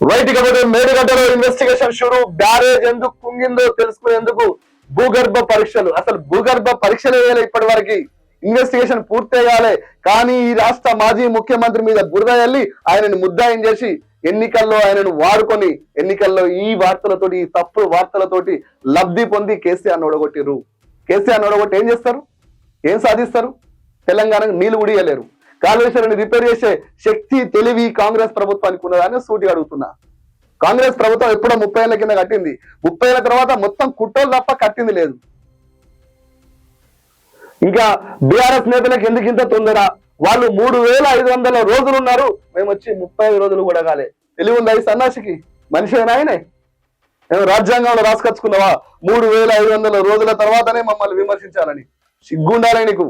Right కాబట్టి మేడిగడ్డలో investigation షురు. Barrage ఎందుకు కుంగిందో తెలుసుకునేందుకు భూగర్భ పరీక్షలు. అసలు భూగర్భ పరీక్షలు వేయాలి ఇప్పటి వరకు. ఇన్వెస్టిగేషన్ పూర్తి కానీ ఈ రాష్ట్ర మాజీ ముఖ్యమంత్రి మీద బురద వెళ్ళి ఆయనను ముద్దాయం చేసి ఎన్నికల్లో ఆయనను వాడుకొని ఎన్నికల్లో ఈ వార్తలతోటి ఈ తప్పు వార్తలతోటి లబ్ధి పొంది కేసీఆర్ ఓడగొట్టిర్రు. కేసీఆర్ ఓడగొట్టి ఏం చేస్తారు? ఏం సాధిస్తారు? తెలంగాణకు నీళ్ళు ఉడియలేరు కాళేశ్వరాన్ని రిపేర్ చేసే శక్తి తెలివి కాంగ్రెస్ ప్రభుత్వానికి ఉన్నదని సూటి అడుగుతున్నా. కాంగ్రెస్ ప్రభుత్వం ఎప్పుడో ముప్పై ఏళ్ళ కింద కట్టింది. ముప్పై ఏళ్ళ తర్వాత మొత్తం కుట్రలు తప్ప కట్టింది లేదు. ఇంకా బీఆర్ఎస్ నేతలకు ఎందుకు ఇంత తొందర? వాళ్ళు మూడు వేల ఐదు వందల రోజులు ఉన్నారు. మేము వచ్చి ముప్పై ఐదు రోజులు కూడా కాలే. తెలివి ఉందా ఈ సన్నాసికి? మనిషి ఆయనే. మేము రాజ్యాంగంలో రాసుకొచ్చుకున్నావా? మూడు వేల ఐదు వందల రోజుల తర్వాతనే మమ్మల్ని విమర్శించాలని. సిగ్గుండాలే నీకు.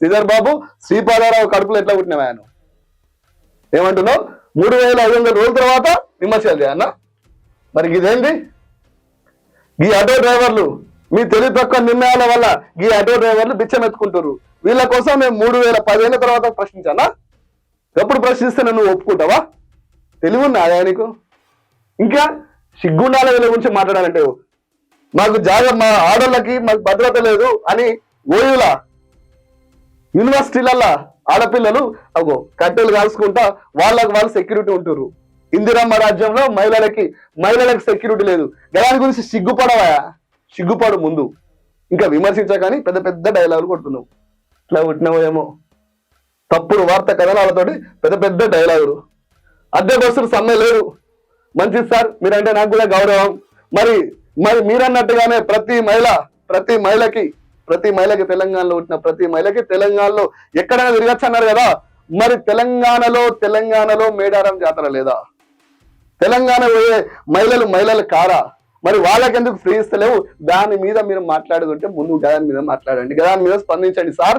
శ్రీధర్ బాబు శ్రీపాదారావు కడుపులో ఎట్లా పుట్టినవా ఆయన? ఏమంటున్నావు? మూడు వేల ఐదు వందల రోజుల తర్వాత విమర్శలు అన్న. మరి ఇదేంటి ఈ ఆటో డ్రైవర్లు మీ తెలివి తక్కువ నిర్ణయాల వల్ల ఈ ఆటో డ్రైవర్లు బిచ్చమెత్తుకుంటారు వీళ్ళ కోసం మేము మూడు వేల పదేళ్ళ తర్వాత ప్రశ్నించానా ఎప్పుడు ప్రశ్నిస్తే నువ్వు ఒప్పుకుంటావా? తెలివి ఉన్నా ఆయనకు ఇంకా సిగ్గుండాల వీళ్ళ గురించి మాట్లాడాలంటే మాకు జాగ్రత్త మా ఆడోళ్ళకి మాకు భద్రత లేదు అని ఓయులా యూనివర్సిటీలల్లా ఆడపిల్లలు అగో కట్టెలు కాల్చుకుంటా వాళ్ళకి వాళ్ళు సెక్యూరిటీ ఉంటుర్రు. ఇందిరమ్మ రాజ్యంలో మహిళలకి మహిళలకు సెక్యూరిటీ లేదు. దాని గురించి సిగ్గుపడవా? సిగ్గుపడు ముందు. ఇంకా విమర్శించకని పెద్ద పెద్ద డైలాగులు కొడుతున్నావు ఇట్లా కొట్టినావు ఏమో. తప్పుడు వార్త కథనాలతోటి పెద్ద పెద్ద డైలాగులు అద్దె బస్సులు సమ్మె లేరు మంచిది సార్ మీరంటే నాకు కూడా గౌరవం. మరి మరి మీరన్నట్టుగానే ప్రతి మహిళ ప్రతి మహిళకి ప్రతి మహిళకి తెలంగాణలో పుట్టిన ప్రతి మహిళకి తెలంగాణలో ఎక్కడైనా తిరగచ్చు అన్నారు కదా. మరి తెలంగాణలో తెలంగాణలో మేడారం జాతర లేదా? తెలంగాణ పోయే మహిళలు మహిళలు కారా? మరి వాళ్ళకెందుకు ఫ్రీ ఇస్తలేవు? దాని మీద మీరు మాట్లాడుతుంటే ముందు గదాని మీద మాట్లాడండి. గదాని మీద స్పందించండి సార్.